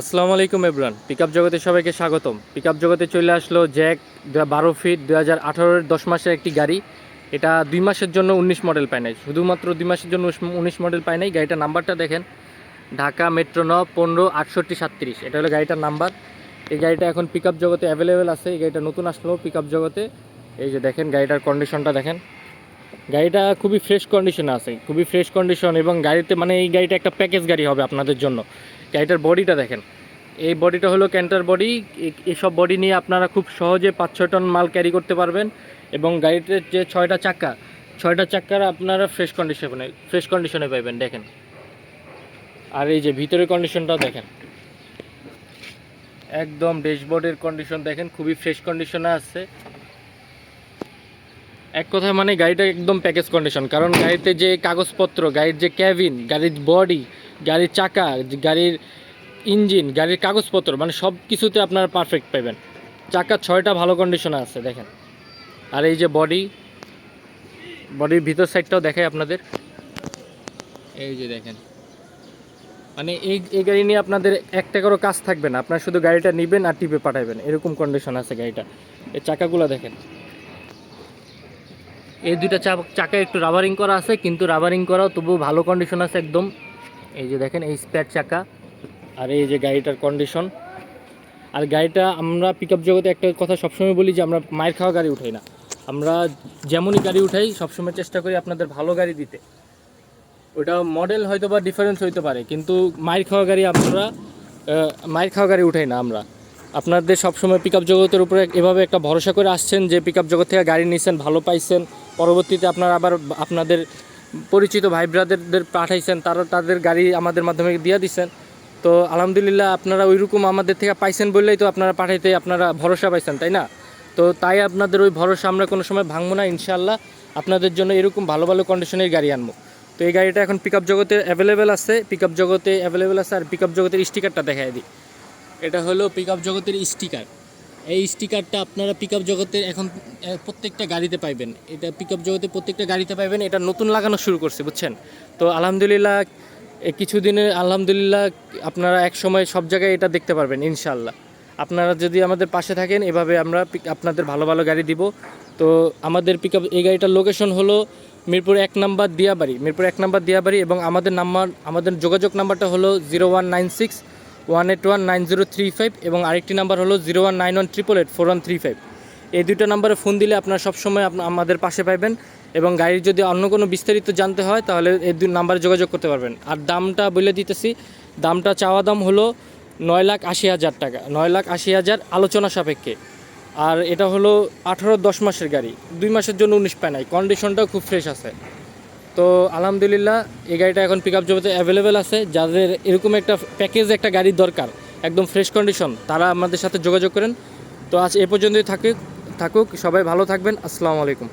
আসসালামু আলাইকুম এব্রান pick up জগতে সবাইকে স্বাগতম। পিক আপ জগতে চলে আসলো জ্যাক বারো ফিট দু হাজার আঠারোর দশ মাসের একটি গাড়ি। এটা দুই মাসের জন্য উনিশ মডেল পায় নাই। শুধুমাত্র দুই মাসের জন্য উনিশ মডেল পায় নাই। গাড়িটার নাম্বারটা দেখেন। ঢাকা মেট্রো ন, পনেরো, আটষট্টি, সাতত্রিশ। এটা হলো গাড়িটার নাম্বার এই গাড়িটা এখন পিক আপ জগতে অ্যাভেলেবেল আছে। এই গাড়িটা নতুন আসলো পিক আপ জগতে। এই যে দেখেন, গাড়িটার কন্ডিশনটা দেখেন। গাড়িটা খুবই ফ্রেশ কন্ডিশনে আছে, খুবই ফ্রেশ কন্ডিশন এবং গাড়িতে মানে এই গাড়িটা একটা প্যাকেজ গাড়ি হবে আপনাদের জন্য। গাড়িটার বডিটা দেখেন, এই বডিটা হলো ক্যান্টার বডি এইসব বডি নিয়ে আপনারা খুব সহজে পাঁচ ছয় টন মাল ক্যারি করতে পারবেন এবং গাড়িতে যে ছয়টা চাক্কা ছয়টা চাক্কার আপনারা ফ্রেশ কন্ডিশনে ফ্রেশ কন্ডিশনে পাবেন দেখেন। আর এই যে ভিতরের কন্ডিশনটাও দেখেন, একদম ড্যাশবোর্ডের কন্ডিশন দেখেন, খুবই ফ্রেশ কন্ডিশনে আছে। এক কথায় মানে গাড়িটা একদম প্যাকেজ কন্ডিশন কারণ গাড়িতে যে কাগজপত্র, গাড়ির যে ক্যাবিন গাড়ির বডি গাড়ির চাকা, গাড়ির ইঞ্জিন গাড়ির কাগজপত্র মানে সব কিছুতে আপনারা পারফেক্ট পাবেন। চাকা ছয়টা ভালো কন্ডিশনে আছে, দেখেন। আর এই যে বডি বডির ভিতর সাইডটাও দেখাই আপনাদের। এই যে দেখেন। মানে এই এই গাড়ি নিয়ে আপনাদের এক টাকারও কাজ থাকবে না, আপনার শুধু গাড়িটা নেবেন আর টিপে পাঠাবেন, এরকম কন্ডিশন আছে গাড়িটা। এই চাকাগুলো দেখেন। এই দুইটা চাকা একটু রাবারিং করা আছে, কিন্তু রাবারিং করাও তবুও ভালো কন্ডিশন আছে একদম। এই যে দেখেন, এই স্পেয়ার চাকা। আর এই যে গাড়িটার কন্ডিশন আর গাড়িটা আমরা পিক জগতে একটা কথা সবসময় বলি যে, আমরা মায়ের খাওয়া গাড়ি উঠাই না। আমরা যেমনই গাড়ি উঠাই, সবসময় চেষ্টা করি আপনাদের ভালো গাড়ি দিতে। ওটা মডেল হয়তো বা ডিফারেন্স হইতে পারে, কিন্তু মায়ের খাওয়া গাড়ি আপনারা মায়ের খাওয়া গাড়ি উঠাই না আমরা। আপনাদের সবসময় পিক আপ জগতের উপরে এভাবে একটা ভরসা করে আসছেন যে পিক আপ জগৎ থেকে গাড়ি নিয়েছেন ভালো পাইছেন। পরবর্তীতে আপনারা আবার আপনাদের পরিচিত ভাই ব্রাদারদের পাঠাইছেন, তারা তাদের গাড়ি আমাদের মাধ্যমে দিয়ে দিচ্ছেন তো আলহামদুলিল্লাহ আপনারা ওইরকম আমাদের থেকে পাইছেন বললেই তো আপনারা পাঠাইতে আপনারা ভরসা পাইছেন, তাই না? তো তাই আপনাদের ওই ভরসা আমরা কোনো সময় ভাঙবো না ইনশাল্লাহ আপনাদের জন্য এরকম ভালো ভালো কন্ডিশনের গাড়ি আনব। তো এই গাড়িটা এখন পিক জগতে অ্যাভেলেবেল আছে পিক জগতে অ্যাভেলেবেল আছে, আর পিক জগতের স্টিকারটা দেখাই দিই। এটা হলো পিক জগতের স্টিকার এই স্টিকারটা আপনারা পিক আপ জগতের এখন প্রত্যেকটা গাড়িতে পাইবেন। এটা পিক জগতে প্রত্যেকটা গাড়িতে পাইবেন, এটা নতুন লাগানো শুরু করছে, বুঝছেন? তো আলহামদুলিল্লাহ কিছুদিনের, আলহামদুলিল্লাহ, আপনারা এক সময় সব জায়গায় এটা দেখতে পারবেন ইনশাল্লাহ আপনারা যদি আমাদের পাশে থাকেন, এভাবে আমরা আপনাদের ভালো ভালো গাড়ি দিব। তো আমাদের পিক এই গাড়িটার লোকেশন হলো মিরপুর এক নাম্বার দিয়াবাড়ি, মিরপুর এক নাম্বার দিয়াবাড়ি এবং আমাদের নাম্বার, আমাদের যোগাযোগ নাম্বারটা হলো zero one nine six one eight one nine zero three five এবং আরেকটি নাম্বার হলো zero one nine one triple eight four one three five. এই দুটো নাম্বারে ফোন দিলে আপনারা সবসময় আমাদের পাশে পাইবেন এবং গাড়ির যদি অন্য কোনো বিস্তারিত জানতে হয়, তাহলে এই দুই নাম্বারে যোগাযোগ করতে পারবেন। আর দামটা বলে দিতেছি, দামটা চাওয়া দাম হলো নয় লাখ আশি হাজার টাকা, নয় লাখ আশি হাজার আলোচনা সাপেক্ষে। আর এটা হলো আঠারো দশ মাসের গাড়ি, দুই মাসের জন্য উনিশ পায় নাই কন্ডিশনটাও খুব ফ্রেশ আছে। তো আলহামদুলিল্লাহ, এই গাড়িটা এখন পিক আপ জগতে অ্যাভেলেবেল আছে। যাদের এরকম একটা প্যাকেজ একটা গাড়ির দরকার, একদম ফ্রেশ কন্ডিশন তারা আমাদের সাথে যোগাযোগ করেন। তো আজ এ পর্যন্তই থাকুক থাকুক, সবাই ভালো থাকবেন। আসসালামু আলাইকুম।